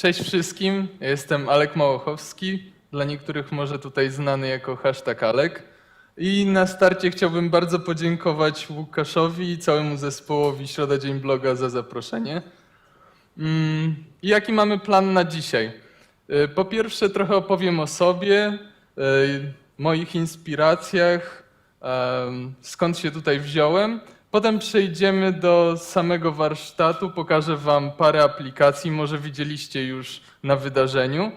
Cześć wszystkim, ja jestem Alek Małochowski, dla niektórych może tutaj znany jako hashtag Alek. I na starcie chciałbym bardzo podziękować Łukaszowi i całemu zespołowi Środa Dzień Bloga za zaproszenie. Mm, I jaki mamy plan na dzisiaj? Y, Po pierwsze trochę opowiem o sobie, y, moich inspiracjach, skąd się tutaj wziąłem. Potem przejdziemy do samego warsztatu, pokażę Wam parę aplikacji, może widzieliście już na wydarzeniu.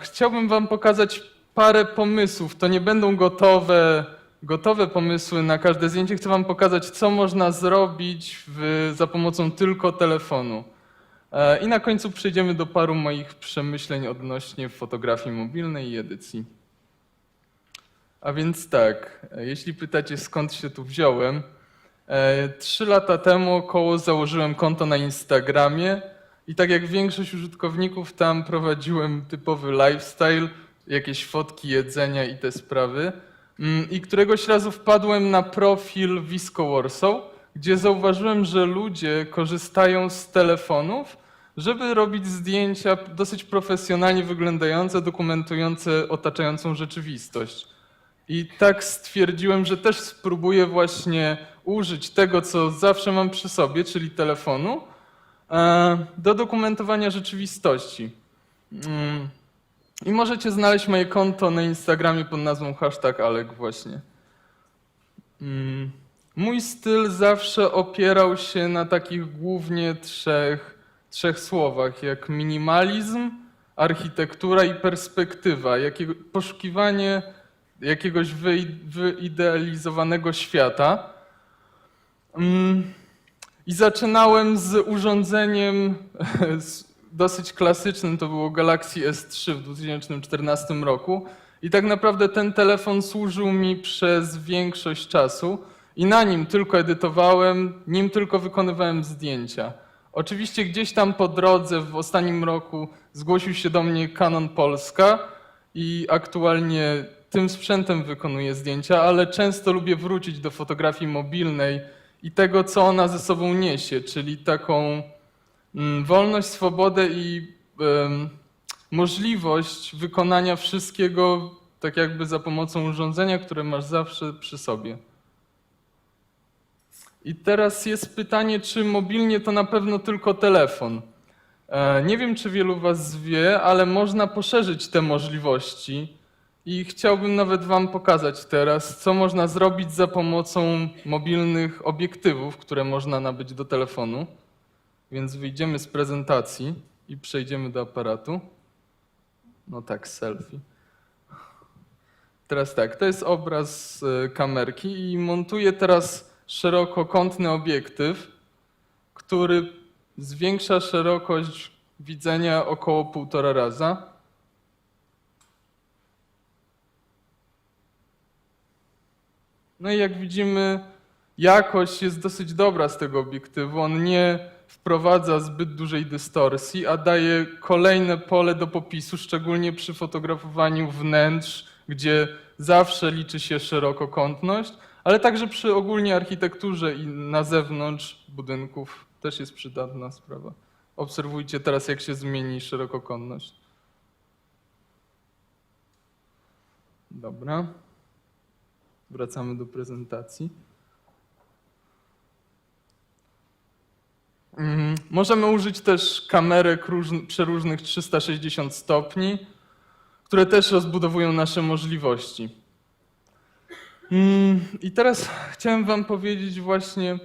Chciałbym Wam pokazać parę pomysłów. To nie będą gotowe, gotowe pomysły na każde zdjęcie. Chcę Wam pokazać, co można zrobić w, za pomocą tylko telefonu. I na końcu przejdziemy do paru moich przemyśleń odnośnie fotografii mobilnej i edycji. A więc tak, jeśli pytacie skąd się tu wziąłem, e, trzy lata temu około założyłem konto na Instagramie i tak jak większość użytkowników tam prowadziłem typowy lifestyle, jakieś fotki jedzenia i te sprawy. Mm, I któregoś razu wpadłem na profil Visco Warsaw, gdzie zauważyłem, że ludzie korzystają z telefonów, żeby robić zdjęcia dosyć profesjonalnie wyglądające, dokumentujące otaczającą rzeczywistość. I tak stwierdziłem, że też spróbuję właśnie użyć tego, co zawsze mam przy sobie, czyli telefonu, e, do dokumentowania rzeczywistości. Mm. I możecie znaleźć moje konto na Instagramie pod nazwą hashtag Alek właśnie. Mm. Mój styl zawsze opierał się na takich głównie trzech, trzech słowach, jak minimalizm, architektura i perspektywa, jakiego, poszukiwanie jakiegoś wyi- wyidealizowanego świata. Mm, I zaczynałem z urządzeniem dosyć klasycznym, to było Galaxy S3 w 2014 roku. I tak naprawdę ten telefon służył mi przez większość czasu i na nim tylko edytowałem, nim tylko wykonywałem zdjęcia. Oczywiście gdzieś tam po drodze w ostatnim roku zgłosił się do mnie Canon Polska i aktualnie tym sprzętem wykonuję zdjęcia, ale często lubię wrócić do fotografii mobilnej i tego, co ona ze sobą niesie, czyli taką mm, wolność, swobodę i możliwość wykonania wszystkiego tak jakby za pomocą urządzenia, które masz zawsze przy sobie. I teraz jest pytanie, czy mobilnie to na pewno tylko telefon. E, Nie wiem, czy wielu Was wie, ale można poszerzyć te możliwości i chciałbym nawet Wam pokazać teraz, co można zrobić za pomocą mobilnych obiektywów, które można nabyć do telefonu. Więc wyjdziemy z prezentacji i przejdziemy do aparatu. No tak, selfie. Teraz tak, to jest obraz e, kamerki i montuję teraz szerokokątny obiektyw, który zwiększa szerokość widzenia około półtora raza. No i jak widzimy, jakość jest dosyć dobra z tego obiektywu. On nie wprowadza zbyt dużej dystorsji, a daje kolejne pole do popisu, szczególnie przy fotografowaniu wnętrz, gdzie zawsze liczy się szerokokątność, ale także przy ogólnie architekturze i na zewnątrz budynków też jest przydatna sprawa. Obserwujcie teraz, jak się zmieni szerokokątność. Dobra. Wracamy do prezentacji. Mm, Możemy użyć też kamerek różn- przeróżnych 360 stopni, które też rozbudowują nasze możliwości. Mm, I teraz chciałem Wam powiedzieć właśnie,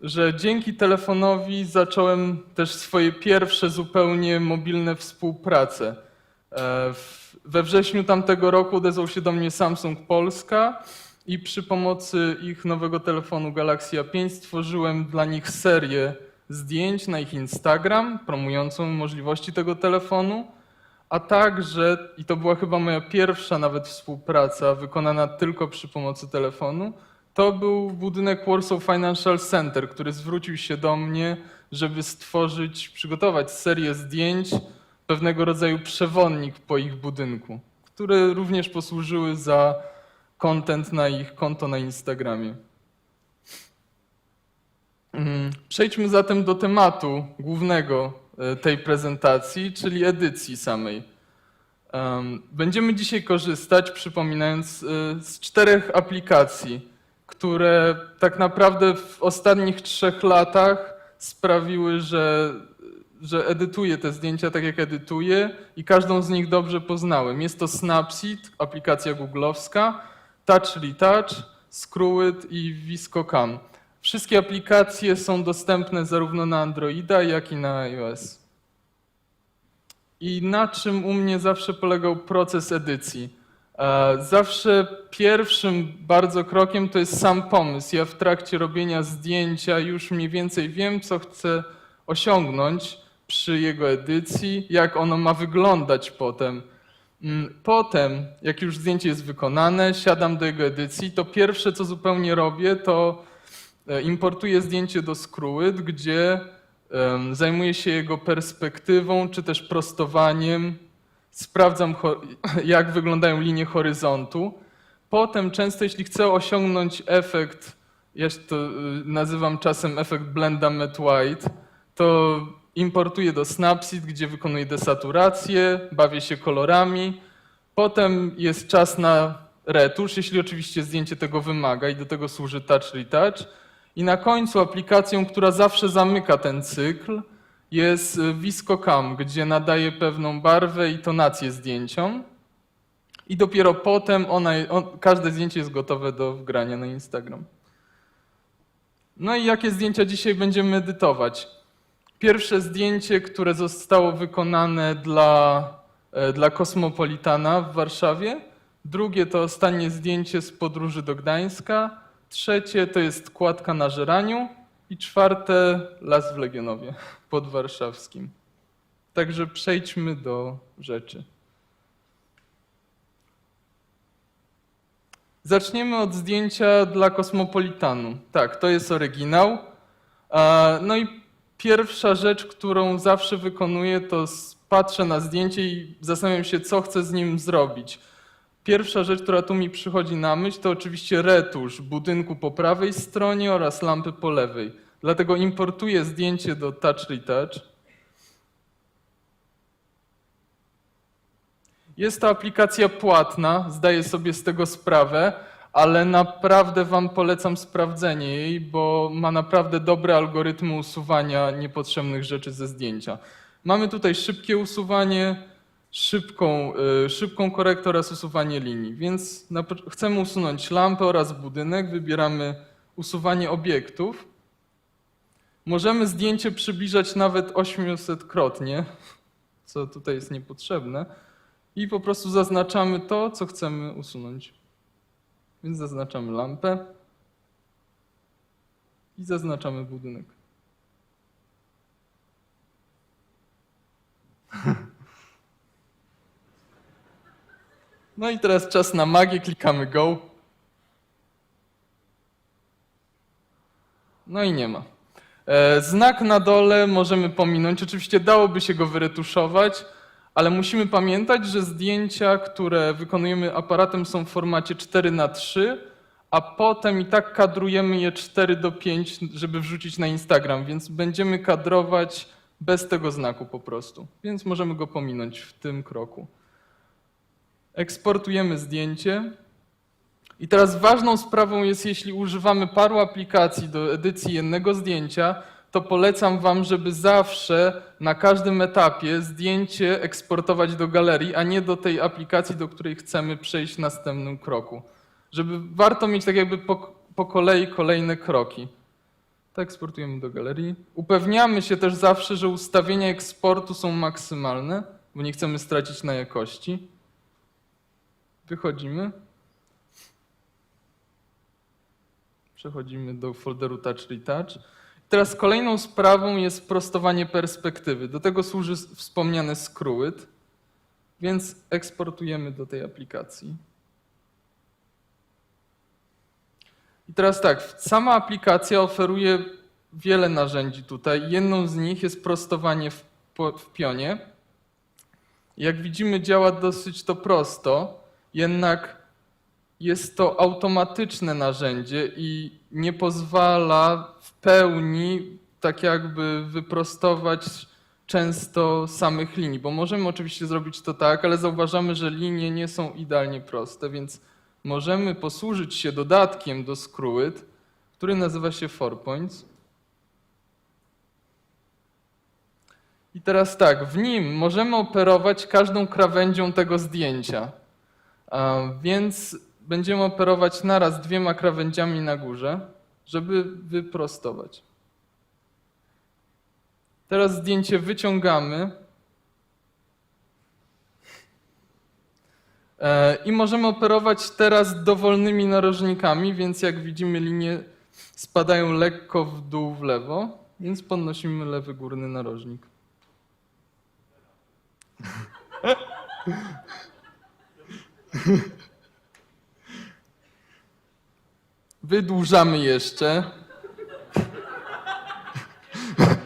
że dzięki telefonowi zacząłem też swoje pierwsze zupełnie mobilne współprace. E, We wrześniu tamtego roku odezwał się do mnie Samsung Polska i przy pomocy ich nowego telefonu Galaxy A5 stworzyłem dla nich serię zdjęć na ich Instagram promującą możliwości tego telefonu, a także, i to była chyba moja pierwsza nawet współpraca wykonana tylko przy pomocy telefonu, to był budynek Warsaw Financial Center, który zwrócił się do mnie, żeby stworzyć, przygotować serię zdjęć, pewnego rodzaju przewodnik po ich budynku, które również posłużyły za content na ich konto na Instagramie. Mm, Przejdźmy zatem do tematu głównego e, tej prezentacji, czyli edycji samej. Em, Będziemy dzisiaj korzystać, przypominając, e, z czterech aplikacji, które tak naprawdę w ostatnich trzech latach sprawiły, że, że edytuję te zdjęcia tak jak edytuję i każdą z nich dobrze poznałem. Jest to Snapseed, aplikacja googlowska, Touch Screwit i ViscoCam. Wszystkie aplikacje są dostępne zarówno na Androida, jak i na iOS. I na czym u mnie zawsze polegał proces edycji? E, Zawsze pierwszym bardzo krokiem to jest sam pomysł. Ja w trakcie robienia zdjęcia już mniej więcej wiem, co chcę osiągnąć przy jego edycji, jak ono ma wyglądać potem. Mm, Potem, jak już zdjęcie jest wykonane, siadam do jego edycji, to pierwsze, co zupełnie robię, to e, importuję zdjęcie do Screwit, gdzie zajmuję się jego perspektywą, czy też prostowaniem, sprawdzam, jak wyglądają linie horyzontu. Potem często, jeśli chcę osiągnąć efekt, ja to y, nazywam czasem efekt blenda matte white, to importuję do Snapseed, gdzie wykonuję desaturację, bawię się kolorami. Potem jest czas na retusz, jeśli oczywiście zdjęcie tego wymaga i do tego służy Touch Retouch. I na końcu aplikacją, która zawsze zamyka ten cykl, jest y, ViscoCam, gdzie nadaje pewną barwę i tonację zdjęciom. I dopiero potem ona, on, każde zdjęcie jest gotowe do wgrania na Instagram. No i jakie zdjęcia dzisiaj będziemy edytować? Pierwsze zdjęcie, które zostało wykonane dla, e, dla Kosmopolitana w Warszawie. Drugie to ostatnie zdjęcie z podróży do Gdańska. Trzecie to jest kładka na żeraniu. I czwarte las w Legionowie pod warszawskim. Także przejdźmy do rzeczy. Zaczniemy od zdjęcia dla Kosmopolitanu. Tak, to jest oryginał. No i pierwsza rzecz, którą zawsze wykonuję, to patrzę na zdjęcie i zastanawiam się, co chcę z nim zrobić. Pierwsza rzecz, która tu mi przychodzi na myśl, to oczywiście retusz budynku po prawej stronie oraz lampy po lewej. Dlatego importuję zdjęcie do Touch Retouch. Jest to aplikacja płatna, zdaję sobie z tego sprawę, ale naprawdę Wam polecam sprawdzenie jej, bo ma naprawdę dobre algorytmy usuwania niepotrzebnych rzeczy ze zdjęcia. Mamy tutaj szybkie usuwanie, szybką, y, szybką korektę oraz usuwanie linii, więc chcemy usunąć lampę oraz budynek, wybieramy usuwanie obiektów. Możemy zdjęcie przybliżać nawet 800-krotnie, co tutaj jest niepotrzebne i po prostu zaznaczamy to, co chcemy usunąć. Więc zaznaczamy lampę i zaznaczamy budynek. No i teraz czas na magię, klikamy go. No i nie ma. E, Znak na dole możemy pominąć. Oczywiście dałoby się go wyretuszować, ale musimy pamiętać, że zdjęcia, które wykonujemy aparatem są w formacie 4 na 3 a potem i tak kadrujemy je 4 do 5, żeby wrzucić na Instagram, więc będziemy kadrować bez tego znaku po prostu. Więc możemy go pominąć w tym kroku. Eksportujemy zdjęcie. I teraz ważną sprawą jest, jeśli używamy paru aplikacji do edycji jednego zdjęcia, to polecam Wam, żeby zawsze na każdym etapie zdjęcie eksportować do galerii, a nie do tej aplikacji, do której chcemy przejść w następnym kroku. Żeby warto mieć tak jakby po, po kolei kolejne kroki. To eksportujemy do galerii. Upewniamy się też zawsze, że ustawienia eksportu są maksymalne, bo nie chcemy stracić na jakości. Wychodzimy. Przechodzimy do folderu Touch Retouch. Teraz kolejną sprawą jest prostowanie perspektywy. Do tego służy wspomniany Screwit, więc eksportujemy do tej aplikacji. I teraz tak, sama aplikacja oferuje wiele narzędzi tutaj. Jedną z nich jest prostowanie w, w pionie. Jak widzimy, działa dosyć to prosto, jednak jest to automatyczne narzędzie i nie pozwala w pełni tak jakby wyprostować często samych linii, bo możemy oczywiście zrobić to tak, ale zauważamy, że linie nie są idealnie proste, więc możemy posłużyć się dodatkiem do Screwit, który nazywa się Four Points. I teraz tak, w nim możemy operować każdą krawędzią tego zdjęcia. Więc będziemy operować naraz dwiema krawędziami na górze, żeby wyprostować. Teraz zdjęcie wyciągamy. E, I możemy operować teraz dowolnymi narożnikami, więc jak widzimy linie spadają lekko w dół w lewo, więc podnosimy lewy górny narożnik. Wydłużamy jeszcze.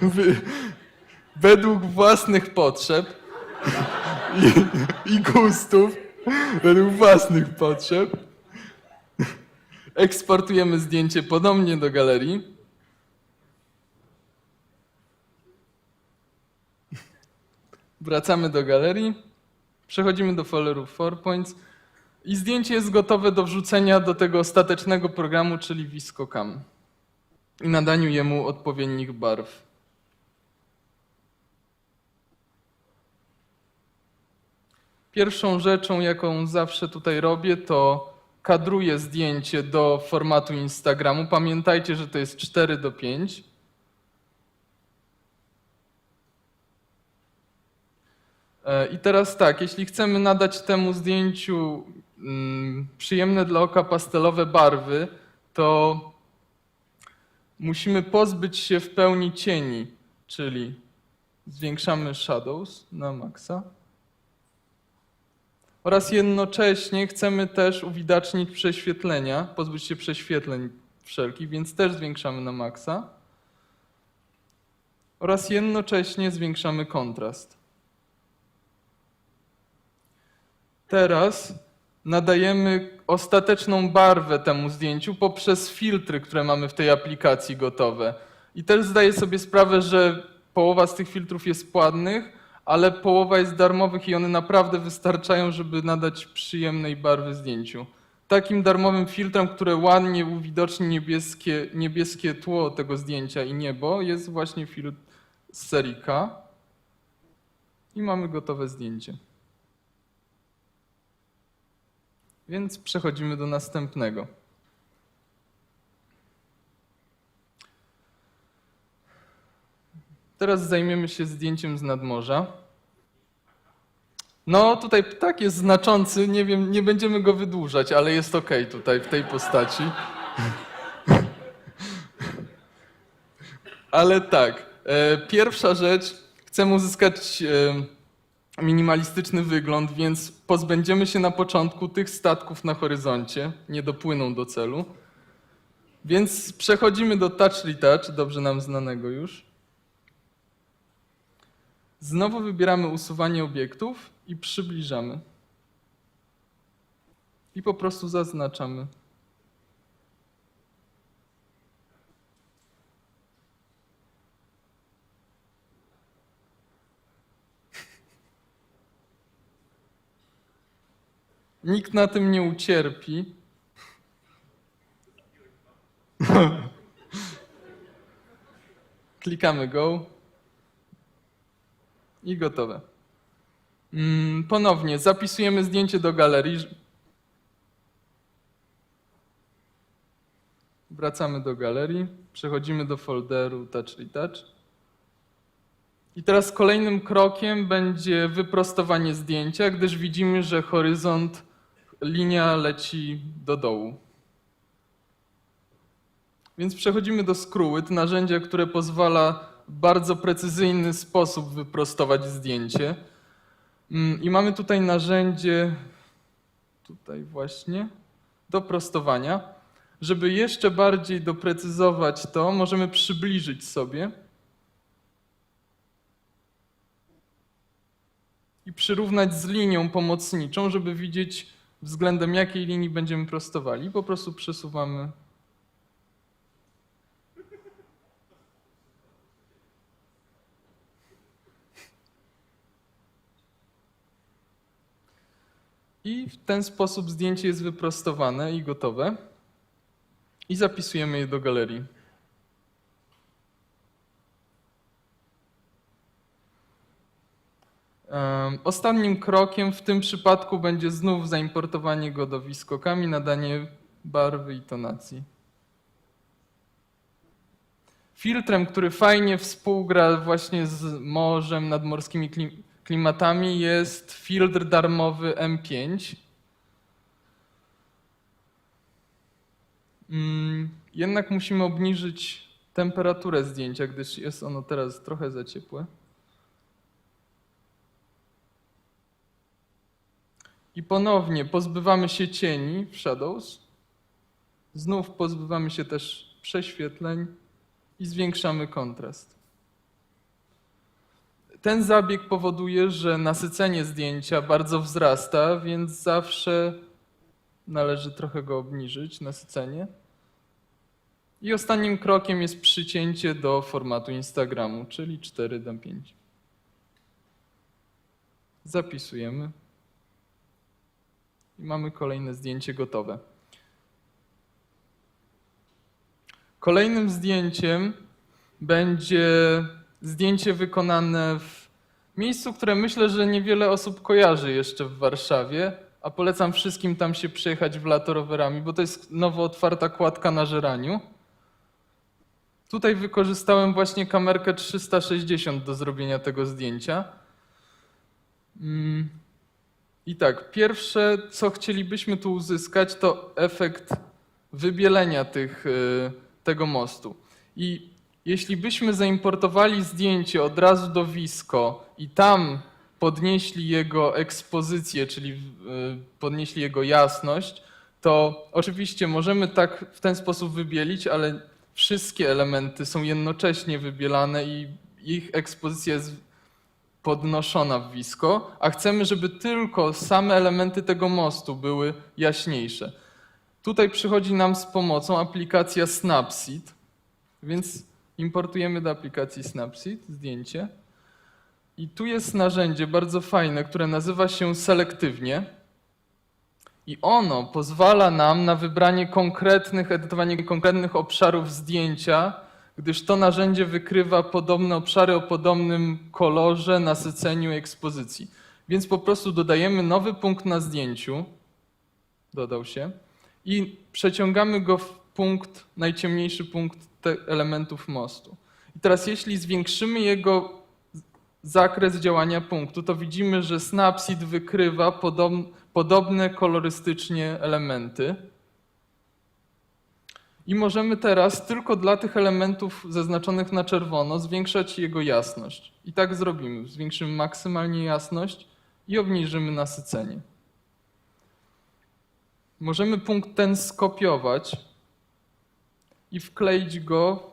Wy, według własnych potrzeb i, i gustów, według własnych potrzeb, eksportujemy zdjęcie ponownie do galerii. Wracamy do galerii, przechodzimy do folderu Four Points i zdjęcie jest gotowe do wrzucenia do tego ostatecznego programu, czyli ViscoCam i nadaniu jemu odpowiednich barw. Pierwszą rzeczą, jaką zawsze tutaj robię, to kadruję zdjęcie do formatu Instagramu. Pamiętajcie, że to jest 4 do 5. E, I teraz tak, jeśli chcemy nadać temu zdjęciu przyjemne dla oka pastelowe barwy, to musimy pozbyć się w pełni cieni, czyli zwiększamy shadows na maksa. Oraz jednocześnie chcemy też uwidacznić prześwietlenia, pozbyć się prześwietleń wszelkich, więc też zwiększamy na maksa. Oraz jednocześnie zwiększamy kontrast. Teraz nadajemy ostateczną barwę temu zdjęciu poprzez filtry, które mamy w tej aplikacji gotowe. I też zdaję sobie sprawę, że połowa z tych filtrów jest płatnych, ale połowa jest darmowych i one naprawdę wystarczają, żeby nadać przyjemnej barwy zdjęciu. Takim darmowym filtrem, które ładnie uwidoczni niebieskie, niebieskie tło tego zdjęcia i niebo, jest właśnie filtr z serii K. I mamy gotowe zdjęcie. Więc przechodzimy do następnego. Teraz zajmiemy się zdjęciem z nadmorza. No, tutaj ptak jest znaczący, nie wiem, nie będziemy go wydłużać, ale jest ok tutaj w tej postaci. Ale tak, e, pierwsza rzecz, chcemy uzyskać e, minimalistyczny wygląd, więc pozbędziemy się na początku tych statków na horyzoncie, nie dopłyną do celu. Więc przechodzimy do Touch Retouch, dobrze nam znanego już. Znowu wybieramy usuwanie obiektów i przybliżamy. I po prostu zaznaczamy. Nikt na tym nie ucierpi. Klikamy Go. I gotowe. Mm, Ponownie zapisujemy zdjęcie do galerii. Wracamy do galerii, przechodzimy do folderu Touch Retouch. I teraz kolejnym krokiem będzie wyprostowanie zdjęcia, gdyż widzimy, że horyzont, linia leci do dołu. Więc przechodzimy do Screwit, narzędzia, które pozwala w bardzo precyzyjny sposób wyprostować zdjęcie. Mm, I mamy tutaj narzędzie, tutaj właśnie, do prostowania. Żeby jeszcze bardziej doprecyzować to, możemy przybliżyć sobie i przyrównać z linią pomocniczą, żeby widzieć względem jakiej linii będziemy prostowali. Po prostu przesuwamy I w ten sposób zdjęcie jest wyprostowane i gotowe. I zapisujemy je do galerii. Ostatnim krokiem w tym przypadku będzie znów zaimportowanie go do Viscokami, nadanie barwy i tonacji. Filtrem, który fajnie współgra właśnie z morzem, nadmorskimi klim- klimatami jest filtr darmowy M5. Mm, Jednak musimy obniżyć temperaturę zdjęcia, gdyż jest ono teraz trochę za ciepłe. I ponownie pozbywamy się cieni w Shadows. Znów pozbywamy się też prześwietleń i zwiększamy kontrast. Ten zabieg powoduje, że nasycenie zdjęcia bardzo wzrasta, więc zawsze należy trochę go obniżyć, nasycenie. I ostatnim krokiem jest przycięcie do formatu Instagramu, czyli 4 do 5. Zapisujemy. Mamy kolejne zdjęcie gotowe. Kolejnym zdjęciem będzie zdjęcie wykonane w miejscu, które myślę, że niewiele osób kojarzy jeszcze w Warszawie, a polecam wszystkim tam się przejechać w lato rowerami, bo to jest nowo otwarta kładka na żeraniu. Tutaj wykorzystałem właśnie kamerkę 360 do zrobienia tego zdjęcia. I tak, pierwsze, co chcielibyśmy tu uzyskać, to efekt wybielenia tych, y, tego mostu. I jeśli byśmy zaimportowali zdjęcie od razu do Visco i tam podnieśli jego ekspozycję, czyli y, podnieśli jego jasność, to oczywiście możemy tak w ten sposób wybielić, ale wszystkie elementy są jednocześnie wybielane i ich ekspozycja jest podnoszona w Visco, a chcemy, żeby tylko same elementy tego mostu były jaśniejsze. Tutaj przychodzi nam z pomocą aplikacja Snapseed, więc importujemy do aplikacji Snapseed zdjęcie. I tu jest narzędzie bardzo fajne, które nazywa się selektywnie. I ono pozwala nam na wybranie konkretnych, edytowanie konkretnych obszarów zdjęcia, gdyż to narzędzie wykrywa podobne obszary o podobnym kolorze, nasyceniu ekspozycji. Więc po prostu dodajemy nowy punkt na zdjęciu, dodał się, i przeciągamy go w punkt, najciemniejszy punkt elementów mostu. I teraz jeśli zwiększymy jego zakres działania punktu, to widzimy, że Snapseed wykrywa podob- podobne kolorystycznie elementy. I możemy teraz tylko dla tych elementów zaznaczonych na czerwono zwiększać jego jasność. I tak zrobimy. Zwiększymy maksymalnie jasność i obniżymy nasycenie. Możemy punkt ten skopiować i wkleić go,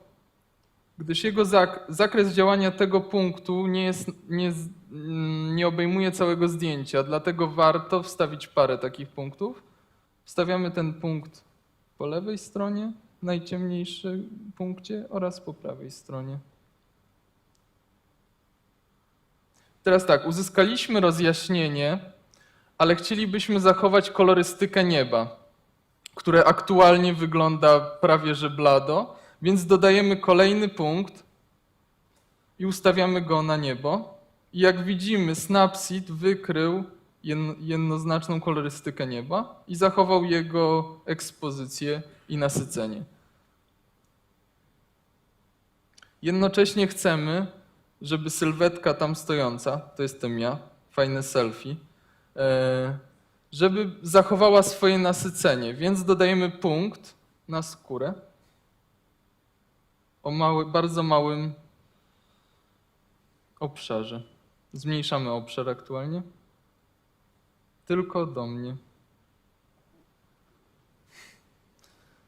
gdyż jego zak- zakres działania tego punktu nie, jest, nie, nie obejmuje całego zdjęcia, dlatego warto wstawić parę takich punktów. Wstawiamy ten punkt po lewej stronie, najciemniejszym punkcie oraz po prawej stronie. Teraz tak, uzyskaliśmy rozjaśnienie, ale chcielibyśmy zachować kolorystykę nieba, które aktualnie wygląda prawie że blado, więc dodajemy kolejny punkt i ustawiamy go na niebo. I jak widzimy, Snapseed wykrył jednoznaczną kolorystykę nieba i zachował jego ekspozycję i nasycenie. Jednocześnie chcemy, żeby sylwetka tam stojąca, to jestem ja, fajne selfie, e, żeby zachowała swoje nasycenie, więc dodajemy punkt na skórę o mały, bardzo małym obszarze. Zmniejszamy obszar aktualnie. Tylko do mnie.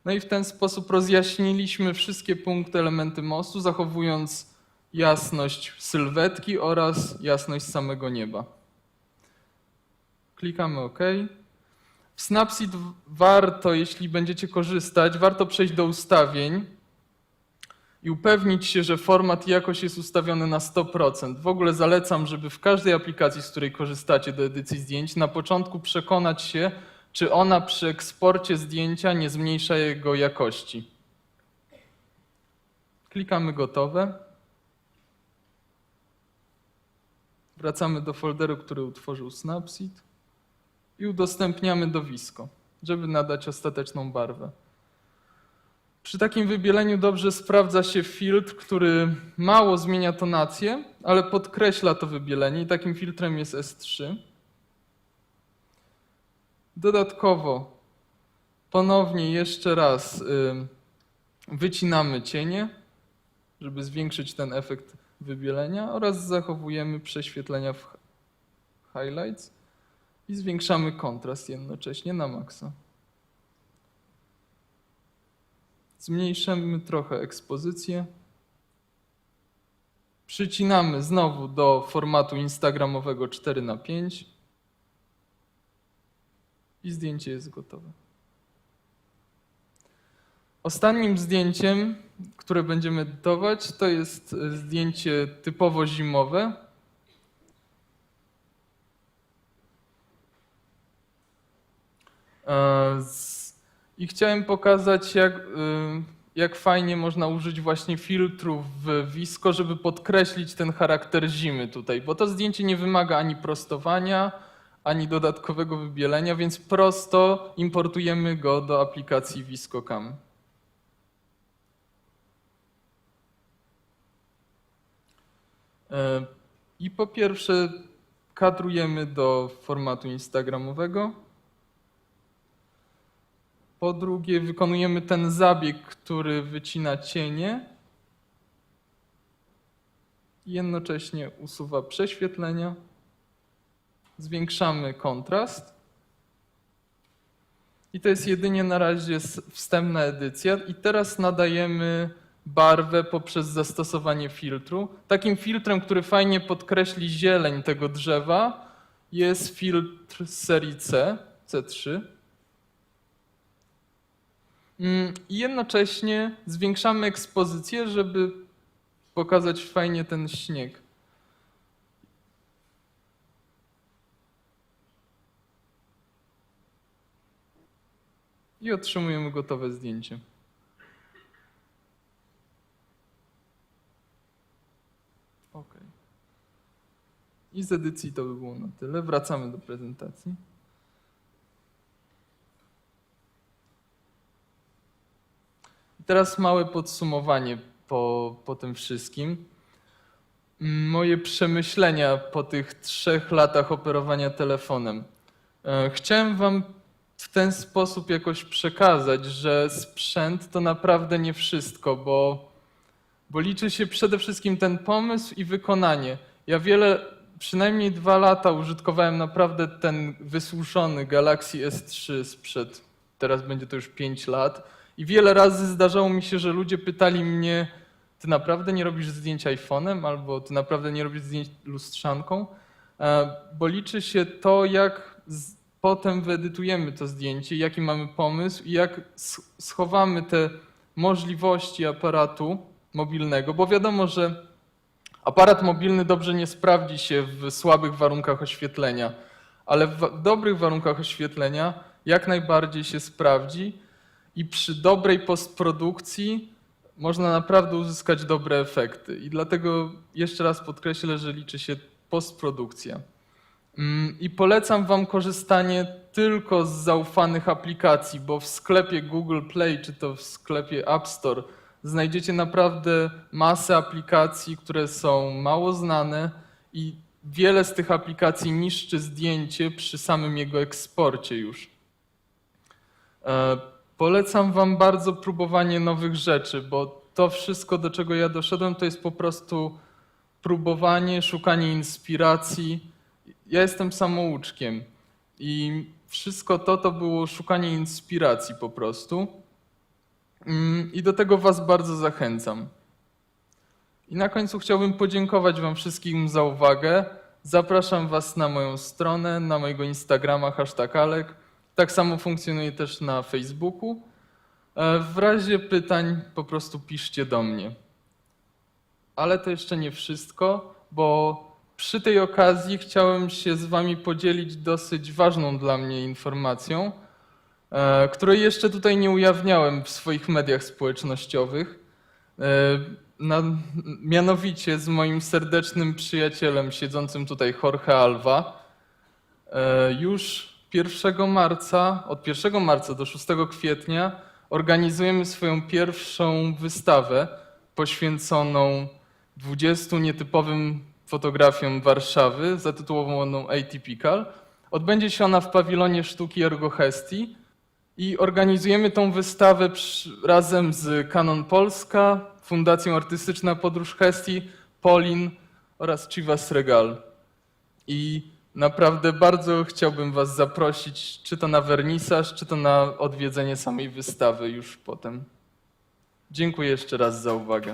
No i w ten sposób rozjaśniliśmy wszystkie punkty, elementy mostu, zachowując jasność sylwetki oraz jasność samego nieba. Klikamy OK. W Snapseed warto, jeśli będziecie korzystać, warto przejść do ustawień i upewnić się, że format i jakość jest ustawiony na 100%. W ogóle zalecam, żeby w każdej aplikacji, z której korzystacie do edycji zdjęć, na początku przekonać się, czy ona przy eksporcie zdjęcia nie zmniejsza jego jakości. Klikamy gotowe. Wracamy do folderu, który utworzył Snapseed i udostępniamy do Visco, żeby nadać ostateczną barwę. Przy takim wybieleniu dobrze sprawdza się filtr, który mało zmienia tonację, ale podkreśla to wybielenie i takim filtrem jest S3. Dodatkowo ponownie jeszcze raz wycinamy cienie, żeby zwiększyć ten efekt wybielenia oraz zachowujemy prześwietlenia w hi- highlights i zwiększamy kontrast jednocześnie na maksa. Zmniejszymy trochę ekspozycję. Przycinamy znowu do formatu instagramowego 4 na 5 i zdjęcie jest gotowe. Ostatnim zdjęciem, które będziemy edytować, to jest zdjęcie typowo zimowe. E, I chciałem pokazać, jak, y, jak fajnie można użyć właśnie filtrów w Visco, żeby podkreślić ten charakter zimy tutaj, bo to zdjęcie nie wymaga ani prostowania, ani dodatkowego wybielenia, więc prosto importujemy go do aplikacji ViscoCam. E, I po pierwsze kadrujemy do formatu instagramowego. Po drugie wykonujemy ten zabieg, który wycina cienie. I jednocześnie usuwa prześwietlenia. Zwiększamy kontrast. I to jest jedynie na razie wstępna edycja. I teraz nadajemy barwę poprzez zastosowanie filtru. Takim filtrem, który fajnie podkreśli zieleń tego drzewa, jest filtr serii C, C3. Mm, I jednocześnie zwiększamy ekspozycję, żeby pokazać fajnie ten śnieg. I otrzymujemy gotowe zdjęcie. Ok. I z edycji to by było na tyle. Wracamy do prezentacji. I teraz małe podsumowanie po, po tym wszystkim. Moje przemyślenia po tych trzech latach operowania telefonem. E, Chciałem Wam w ten sposób jakoś przekazać, że sprzęt to naprawdę nie wszystko, bo, bo liczy się przede wszystkim ten pomysł i wykonanie. Ja wiele, przynajmniej dwa lata użytkowałem naprawdę ten wysłuszony Galaxy S3 sprzed, teraz będzie to już 5 lat. I wiele razy zdarzało mi się, że ludzie pytali mnie, ty naprawdę nie robisz zdjęć iPhone'em albo ty naprawdę nie robisz zdjęć lustrzanką? E, Bo liczy się to, jak potem wyedytujemy to zdjęcie, jaki mamy pomysł i jak sch- schowamy te możliwości aparatu mobilnego, bo wiadomo, że aparat mobilny dobrze nie sprawdzi się w słabych warunkach oświetlenia, ale w dobrych warunkach oświetlenia jak najbardziej się sprawdzi i przy dobrej postprodukcji można naprawdę uzyskać dobre efekty. I dlatego jeszcze raz podkreślę, że liczy się postprodukcja. Mm, I polecam Wam korzystanie tylko z zaufanych aplikacji, bo w sklepie Google Play czy to w sklepie App Store znajdziecie naprawdę masę aplikacji, które są mało znane i wiele z tych aplikacji niszczy zdjęcie przy samym jego eksporcie już. E, Polecam Wam bardzo próbowanie nowych rzeczy, bo to wszystko, do czego ja doszedłem, to jest po prostu próbowanie, szukanie inspiracji. Ja jestem samouczkiem i wszystko to to było szukanie inspiracji po prostu. Mm, I do tego Was bardzo zachęcam. I na końcu chciałbym podziękować Wam wszystkim za uwagę. Zapraszam Was na moją stronę, na mojego Instagrama, hashtag Alek. Tak samo funkcjonuje też na Facebooku. E, W razie pytań po prostu piszcie do mnie. Ale to jeszcze nie wszystko, bo przy tej okazji chciałem się z Wami podzielić dosyć ważną dla mnie informacją, e, której jeszcze tutaj nie ujawniałem w swoich mediach społecznościowych. E, na, mianowicie z moim serdecznym przyjacielem siedzącym tutaj, Jorge Alva, e, już 1 marca, od 1 marca do 6 kwietnia organizujemy swoją pierwszą wystawę poświęconą 20 nietypowym fotografiom Warszawy, zatytułowaną Atypical. Odbędzie się ona w pawilonie sztuki Ergo Hesti i organizujemy tą wystawę razem z Canon Polska, Fundacją Artystyczna Podróż Hesti, Polin oraz Chivas Regal. I naprawdę bardzo chciałbym Was zaprosić, czy to na wernisaż, czy to na odwiedzenie samej wystawy już potem. Dziękuję jeszcze raz za uwagę.